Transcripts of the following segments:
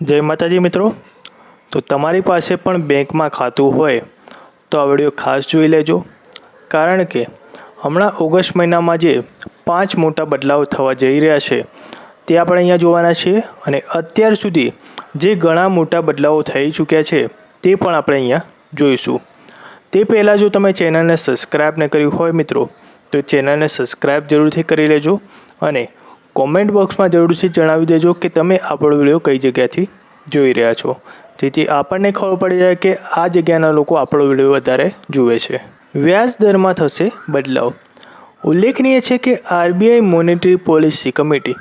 જય માતાજી મિત્રો. તો તમારી પાસે પણ બેંકમાં ખાતું હોય તો આ વીડિયો ખાસ જોઈ લેજો. કારણ કે હમણાં ઓગસ્ટ મહિનામાં જે પાંચ મોટા બદલાવ થવા જઈ રહ્યા છે, તે આપણે અહીંયા જોવાના છીએ અને અત્યાર સુધી જે ઘણા મોટા બદલાવો થઈ ચૂક્યા છે, તે પણ આપણે અહીંયા જોઈશું. તે પહેલાં જો તમે ચેનલને સબસ્ક્રાઈબ ન કર્યું હોય મિત્રો, તો ચેનલને સબસ્ક્રાઈબ જરૂરથી કરી લેજો અને કોમેન્ટ બોક્સમાં જરૂરથી જણાવી દેજો કે તમે આપણો વીડિયો કઈ જગ્યાથી જોઈ રહ્યા છો. જેથી આપણને ખબર પડી જાય કે આ જગ્યાના લોકો આપણો વીડિયો વધારે જુએ છે. વ્યાજ દરમાં થશે બદલાવ. ઉલ્લેખનીય છે કે આરબીઆઈ મોનેટરી પોલિસી કમિટી,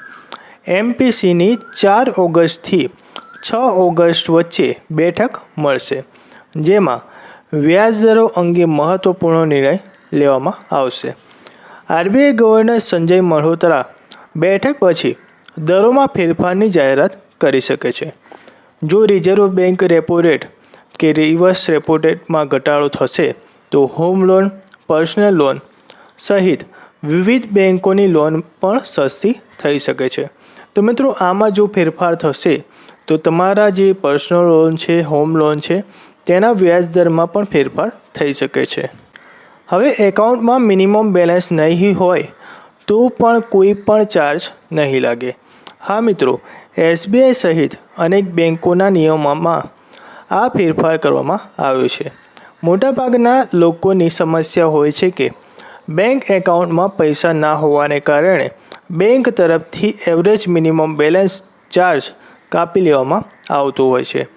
એમપીસીની ચાર ઓગસ્ટથી છ ઓગસ્ટ વચ્ચે બેઠક મળશે, જેમાં વ્યાજદરો અંગે મહત્ત્વપૂર્ણ નિર્ણય લેવામાં આવશે. આરબીઆઈ ગવર્નર સંજય મલ્હોત્રા બેઠક પછી દરોમાં ફેરફારની જાહેરાત કરી શકે છે. જો રિઝર્વ બેંક રેપો રેટ કે રિવર્સ રેપો રેટમાં ઘટાડો થશે, તો હોમ લોન, પર્સનલ લોન સહિત વિવિધ બેંકોની લોન પણ સસ્તી થઈ શકે છે. તો મિત્રો, આમાં જો ફેરફાર થશે, તો તમારા જે પર્સનલ લોન છે, હોમ લોન છે, તેના વ્યાજ દરમાં પણ ફેરફાર થઈ શકે છે. હવે એકાઉન્ટમાં મિનિમમ બેલેન્સ નહીં હોય તો પણ કોઈ પણ ચાર્જ નહીં લાગે. હા મિત્રો એસબીઆઈ સહિત અનેક બેન્કોના નિયમોમાં આ ફેરફાર કરવામાં આવ્યો છે. મોટાભાગના લોકોની સમસ્યા હોય છે કે બેંક એકાઉન્ટમાં પૈસા ના હોવાને કારણે બેંક તરફથી એવરેજ મિનિમમ બેલેન્સ ચાર્જ કાપી લેવામાં આવતો હોય છે.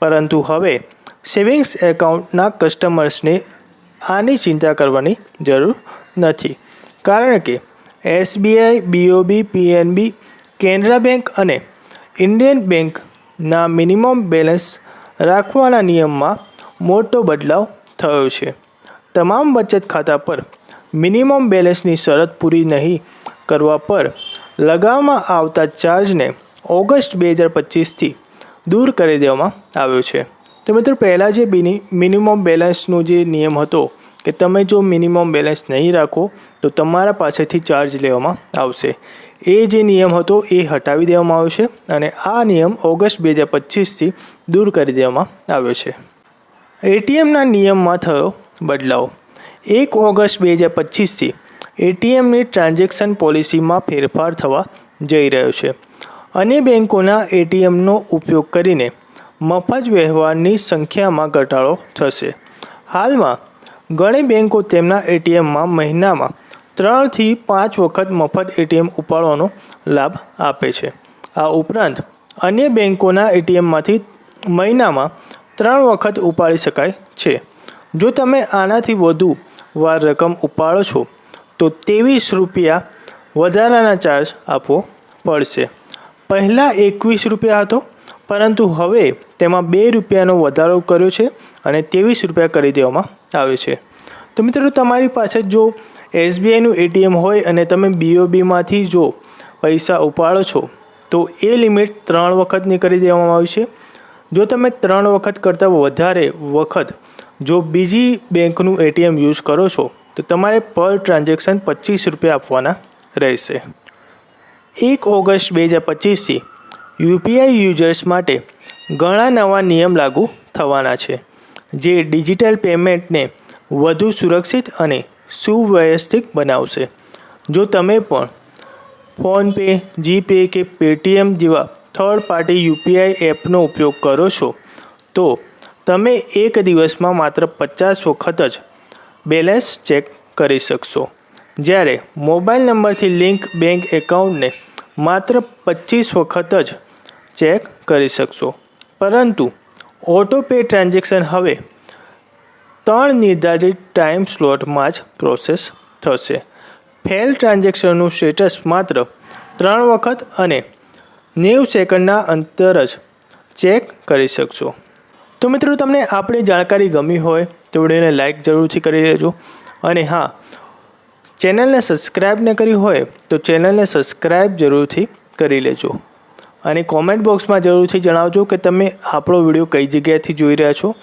પરંતુ હવે સેવિંગ્સ એકાઉન્ટના કસ્ટમર્સને આની ચિંતા કરવાની જરૂર નથી. કારણ કે SBI, BOB, PNB, Canara bank અને ઇન્ડિયન બેંકના મિનિમમ બેલેન્સ રાખવાના નિયમમાં મોટો બદલાવ થયો છે. તમામ બચત ખાતા પર મિનિમમ બેલેન્સની શરત પૂરી નહીં કરવા પર લગાવવામાં આવતા ચાર્જને ઓગસ્ટ બે હજાર પચીસથી દૂર કરી દેવામાં આવ્યો છે. તો મિત્રો, પહેલાં જે મિનિ મિનિમમ બેલેન્સનો જે નિયમ હતો કે તમે જો મિનિમમ બેલેન્સ નહીં રાખો, તો તમારા પાસેથી ચાર્જ લેવામાં આવશે. એ જે નિયમ હતો એ હટાવી દેવામાં આવ્યો છે અને આ નિયમ ઓગસ્ટ બે હજાર પચીસથી દૂર કરી દેવામાં આવ્યો છે. એટીએમના નિયમમાં થયો બદલાવ. એક ઓગસ્ટ બે હજાર પચીસથી એટીએમની ટ્રાન્ઝેક્શન પોલિસીમાં ફેરફાર થવા જઈ રહ્યો છે અને બેન્કોના એટીએમનો ઉપયોગ કરીને મફત વ્યવહારની સંખ્યામાં ઘટાડો થશે. હાલમાં ઘણી બેન્કો તેમના એટીએમમાં મહિનામાં ત્રણથી પાંચ વખત મફત એટીએમ ઉપાડવાનો લાભ આપે છે. આ ઉપરાંત, અન્ય બેન્કોના એટીએમમાંથી મહિનામાં ત્રણ વખત ઉપાડી શકાય છે. જો તમે આનાથી વધુ વાર રકમ ઉપાડો છો, તો ત્રેવીસ રૂપિયા વધારાના ચાર્જ આપવો પડશે. પહેલાં એકવીસ રૂપિયા હતો, પરંતુ હવે તેમાં બે રૂપિયાનો વધારો કર્યો છે અને ત્રેવીસ રૂપિયા કરી દેવામાં આવ્યો છે. તો મિત્રો, તમારી પાસે જો એસબીઆઈનું એટીએમ હોય અને તમે બીઓબીમાંથી જો પૈસા ઉપાડો છો, તો એ લિમિટ ત્રણ વખતની કરી દેવામાં આવી છે. જો તમે ત્રણ વખત કરતાં વધારે વખત જો બીજી બેંકનું એટીએમ યુઝ કરો છો, તો તમારે પર ટ્રાન્ઝેક્શન પચીસ રૂપિયા આપવાના રહેશે. એક ઓગસ્ટ બે હજાર પચીસથી યુપીઆઈ યુઝર્સ માટે ઘણા નવા નિયમ લાગુ થવાના છે. જે ડિજિટલ પેમેન્ટને વધુ સુરક્ષિત અને સુવ્યવસ્થિત બનાવશે. જો તમે પણ ફોનપે, જીપે કે પેટીએમ જેવા થર્ડ પાર્ટી યુપીઆઈ એપનો ઉપયોગ કરો છો, તો તમે એક દિવસમાં માત્ર પચાસ વખત જ બેલેન્સ ચેક કરી શકશો. જ્યારે મોબાઈલ નંબરથી લિંક બેંક એકાઉન્ટને માત્ર પચીસ વખત જ ચેક કરી શકશો. પરંતુ ઓટો પે ટ્રાન્ઝેક્શન હવે ત્રણ નિર્ધારિત ટાઈમ સ્લોટમાં જ પ્રોસેસ થશે. ફેલ ટ્રાન્ઝેક્શનનું સ્ટેટસ માત્ર ત્રણ વખત અને નેવું સેકન્ડના અંતર જ ચેક કરી શકશો. તો મિત્રો, તમને આપણી જાણકારી ગમી હોય તો વિડીયોને લાઇક જરૂરથી કરી લેજો અને હા, ચેનલને સબસ્ક્રાઈબ ન કરી હોય તો ચેનલને સબસ્ક્રાઈબ જરૂરથી કરી લેજો. અને કોમેન્ટ બોક્સમાં જરૂરથી જણાવજો કે તમે આપણો વીડિયો કઈ જગ્યાએથી જોઈ રહ્યા છો,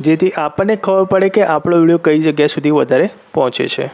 જેથી આપણને ખબર પડે કે આપણો વીડિયો કઈ જગ્યા સુધી વધારે પહોંચે છે.